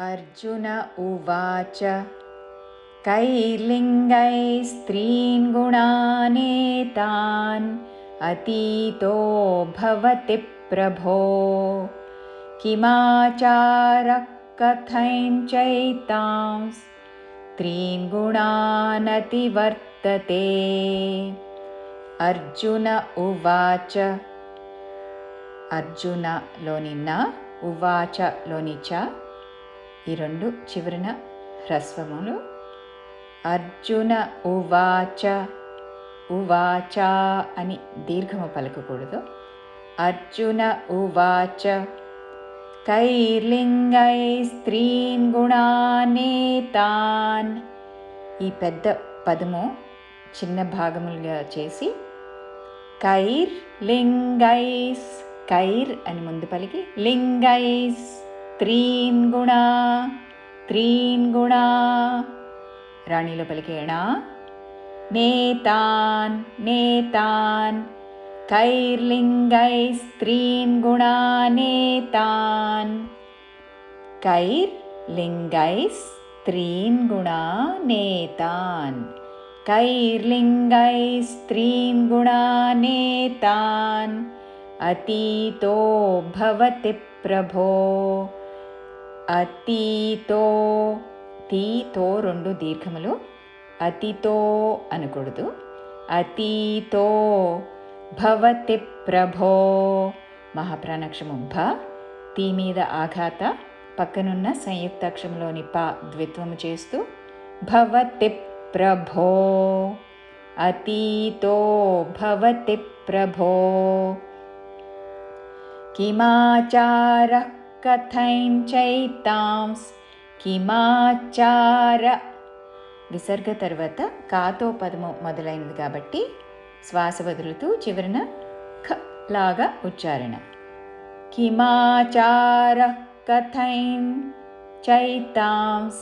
अर्जुन उवाच कैर्लिङ्गैस्त्रीन् गुणानेतान् अतीतो भवति प्रभो। किमाचारीन् गुणानतिवर्तते। अर्जुन लोनिना उवाच लोनि च ఈ రెండు చివరిన హ్రస్వములు. అర్జున ఉవాచ ఉవాచ అని దీర్ఘము పలకకూడదు. అర్జున ఉవాచ కైర్లింగై స్త్రీన్ గుణానేతాన్. ఈ పెద్ద పదము చిన్న భాగములుగా చేసి కైర్ లింగైస్ కైర్ అని ముందు పలికి లింగైస్. త్రీన్ గుణ త్రీన్ గుణ రాణిలో పలికేణా నేతాన్ నేతాన్ కైర్లింగైస్ త్రీన్ గుణానేతాన్ కైర్ లింగైస్ త్రీన్ గుణానేతాన్ कैर्लिङ्गैस्त्रीन् गुणानेतान् अतीतो भवति प्रभो అతీతో తీతో రెండు దీర్ఘములు అతితో అనకూడదు. అతీతో భవతి ప్రభో మహాప్రాణక్షము భ తీ మీద ఆఘాత పక్కనున్న సంయుక్తాక్షంలోని ప ద్విత్వము చేస్తూ భవతి ప్రభో అతీతో భవతి ప్రభో. కిమాచార కథైంచైతాంస్ కిమాచార. విసర్గ తర్వాత కాతో పదము మొదలైనది కాబట్టి శ్వాస వదులుతూ చివరిన ఖ లాగా ఉచ్చారణ. కిమాచార కథైం చైతాంస్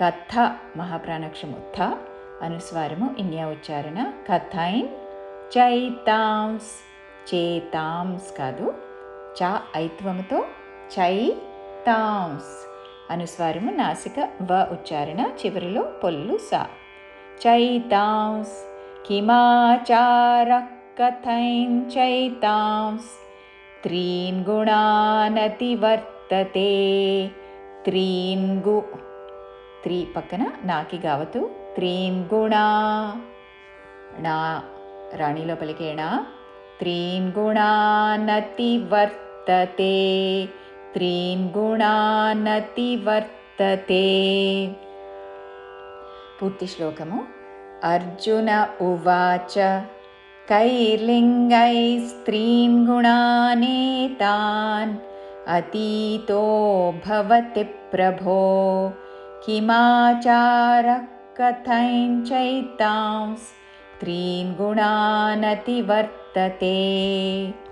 కథ మహాప్రాణక్షము థ అనుస్వారము ఇన్యా ఉచ్చారణ కథైన్ చైతాంస్ చేతాంస్ కాదు చ ఐత్వముతో చై తాంస్ అనుస్వారము నాసిక వ ఉచ్చారణ చివరిలో పొల్లు సా. చైతాంస్. కిమాచార కథైన్ చైతాంస్. త్రీన్ గుణానతివర్తతే త్రీన్ గు త్రీ పక్కన నాకి గావతు త్రీన్ గుణా నా రాణిలో పలికేనా త్రీన్ గుణానతి వర్తతే त्रीन् गुणानतिवर्तते। पूर्तिश्लोकमु। अर्जुन उवाच कैर्लिङ्गैस्त्रीन् गुणानेतान् अतीतो भवति प्रभो। किमाचारकथञ्चैतां स्त्रीन् गुणानतिवर्तते।